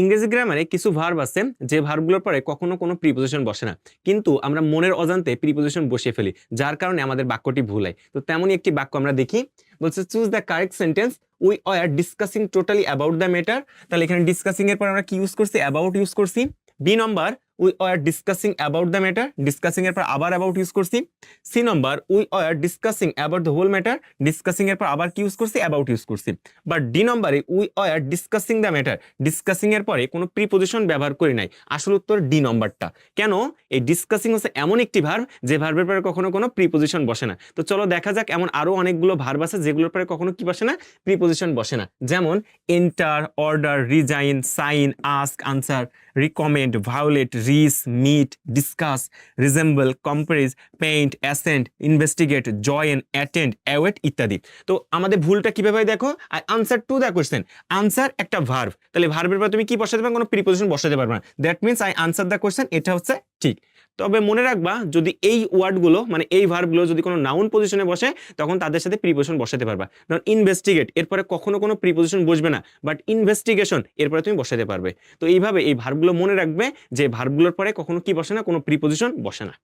ইংরেজি গ্রামারে কিছু ভার্ব আছে, যে ভার্বগুলোর পরে কখনো কোনো প্রিপোজিশন বসে না। কিন্তু আমরা মনের অজান্তে প্রিপোজিশন বসিয়ে ফেলি, যার কারণে আমাদের বাক্যটি ভুল হয়। তো তেমনই একটি বাক্য আমরা দেখি, বলছে choose the correct sentence we are discussing totally about the matter তাহলে এখানে ডিসকাসিং এর পর আমরা কি ইউজ করছি? অ্যাবাউট ইউজ করছি। B number we are discussing about the matter discussing এর পর আবার অ্যাবাউট ইউজ করছি। C number, we are discussing about the whole matter discussing এর পর আবার কি ইউজ করছি? অ্যাবাউট ইউজ করছি। বাট ডি নম্বরে we are discussing the matter discussing এর পরে কোনো প্রিপোজিশন ব্যবহার করি নাই। আসল উত্তর ডি নম্বরটা। কেন? এই ডিসকাসিং হচ্ছে এমন একটি ভার্ব, যে ভার্বের পরে কখনো কোনো প্রিপোজিশন বসে না। তো চলো দেখা যাক এমন আরও অনেকগুলো ভার্ব আছে, যেগুলোর পরে কখনো কি বসে না, প্রিপোজিশন বসে না। যেমন enter order resign sign ask answer recommend violate reach meet discuss resemble comprise paint assent investigate join attend await ইত্যাদি। তো আমাদের ভুলটা কীভাবে দেখো? দেখো answer to the question answer একটা ভার্ভ তাহলে ভার্ভের পর তুমি কি বসাতে পারবে? কোনো প্রিপোজিশন বসাতে পারবে না। That means I answer the question এটা হচ্ছে ঠিক। তবে মনে রাখবা, যদি এই ওয়ার্ডগুলো মানে এই ভার্বগুলো যদি কোনো নাউন পজিশনে বসে, তখন তাদের সাথে প্রিপোজিশন বসাতে পারবা। কারণ ইনভেস্টিগেট এরপরে কখনো কোনো প্রিপোজিশন বসবে না বাট ইনভেস্টিগেশন এরপরে তুমি বসাতে পারবে। তো এইভাবে এই ভার্বগুলো মনে রাখবে যে ভার্বগুলোর পরে কখনো কি বসে না, কোনো প্রিপোজিশন বসে না।